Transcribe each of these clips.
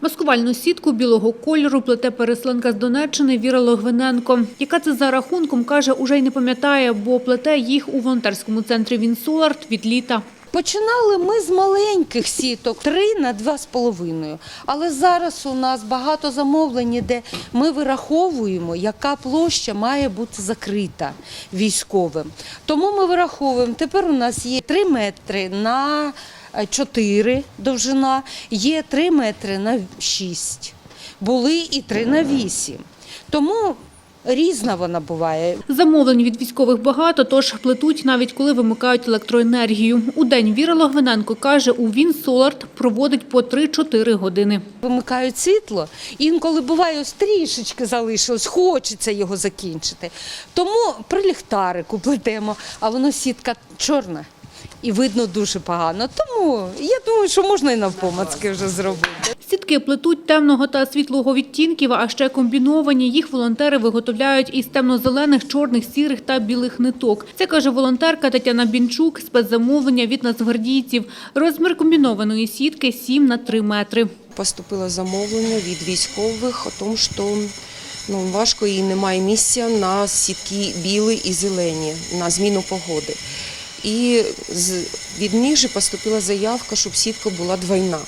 Маскувальну сітку білого кольору плете переселенка з Донеччини Віра Логвиненко. Яка це за рахунком, каже, уже й не пам'ятає, бо плете їх у волонтерському центрі «Вінсоларт» від літа. Починали ми з маленьких сіток, 3 на 2,5. Але зараз у нас багато замовлень, де ми вираховуємо, яка площа має бути закрита військовим. Тому ми вираховуємо, тепер у нас є 3 метри на 4 довжина, є 3 метри на 6. Були і 3 на 8. Тому різна вона буває. Замовлень від військових багато, тож плетуть навіть коли вимикають електроенергію. У день Віра Логвиненко каже, у «Вінсоларт» проводить по 3-4 години. Вимикають світло, інколи буває ось трішечки залишилось, хочеться його закінчити. Тому при ліхтарику плетемо, а воно сітка чорна і видно дуже погано. Тому я думаю, що можна і навпомацки вже зробити. Сітки плетуть темного та світлого відтінків, а ще комбіновані. Їх волонтери виготовляють із темно-зелених, чорних, сірих та білих ниток. Це каже волонтерка Тетяна Бінчук, спецзамовлення від нацгвардійців. Розмір комбінованої сітки 7 на 3 метри. Поступило замовлення від військових о тому, що ну, важко і немає місця на сітки білі і зелені на зміну погоди. І з, від них же поступила заявка, щоб сітка була двойна.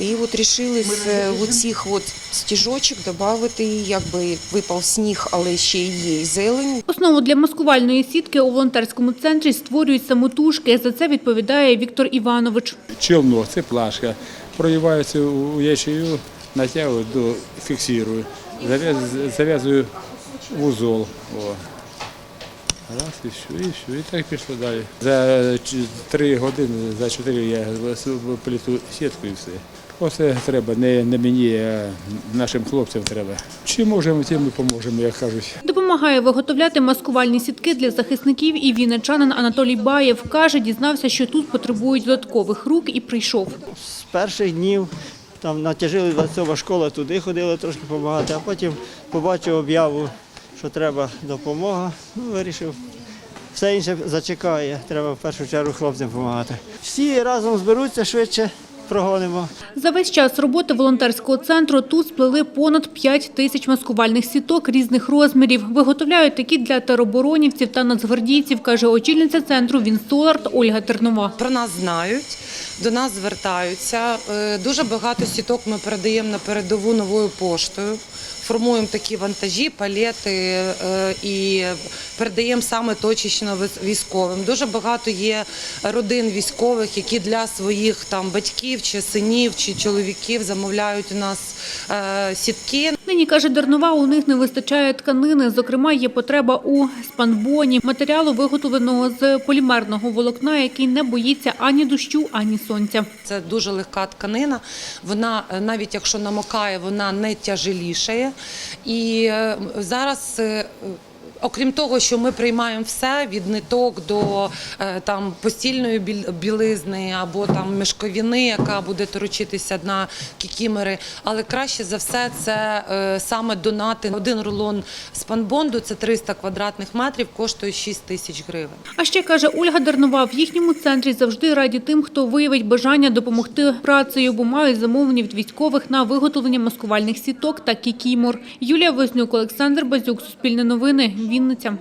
І от вирішили з оцих от стіжочок додати, якби випав сніг, але ще є і зелень. Основу для маскувальної сітки у волонтерському центрі створюють самотужки. За це відповідає Віктор Іванович. челнок, це плашка. Прориваються у ячею, натягую, до, фіксую. Зав'язую вузол. О. Раз, і все, і все. І так пішло далі. За три години, за чотири я пліту сітку і все. Оце треба не, не мені, а нашим хлопцям треба. Чи можемо, тим ми поможемо, як кажуть. Допомагає виготовляти маскувальні сітки для захисників і вінничанин Анатолій Баєв. Каже, дізнався, що тут потребують додаткових рук і прийшов. з перших днів там натяжили 27 школа, туди ходили трошки допомагати, а потім побачив об'яву, що треба допомога. Ну, вирішив. Все інше зачекає, треба в першу чергу хлопцям допомагати. Всі разом зберуться швидше, прогонимо. За весь час роботи волонтерського центру тут сплели понад 5 тисяч маскувальних сіток різних розмірів. Виготовляють такі для тероборонівців та нацгвардійців, каже очільниця центру «Вінсоларт» Ольга Тернова. Про нас знають, до нас звертаються. Е, Дуже багато сіток ми передаємо на передову новою поштою. Формуємо такі вантажі, палети е, і передаємо саме точечно військовим. Дуже багато є родин військових, які для своїх там батьків чи синів чи чоловіків замовляють у нас е, сітки. Нині, каже Дернова, у них не вистачає тканини. Зокрема, є потреба у спанбоні, матеріалу, виготовленого з полімерного волокна, який не боїться ані дощу, ані сонця. Це дуже легка тканина. Вона е, навіть якщо намокає, вона не тяжелішає. І е, зараз. Окрім того, що ми приймаємо все від ниток до е, там постільної білизни або там мішковини, яка буде торочитися на кікімери. Але краще за все це е, саме донати. Один рулон спанбонду це 300 квадратних метрів, коштує 6 тисяч гривень. А ще каже Ольга Дернова, в їхньому центрі завжди раді тим, хто виявить бажання допомогти працею, бо мають замовлення від військових на виготовлення маскувальних сіток та кікімор. Юлія Вознюк, Олександр Базюк, Суспільне новини, Вінниця.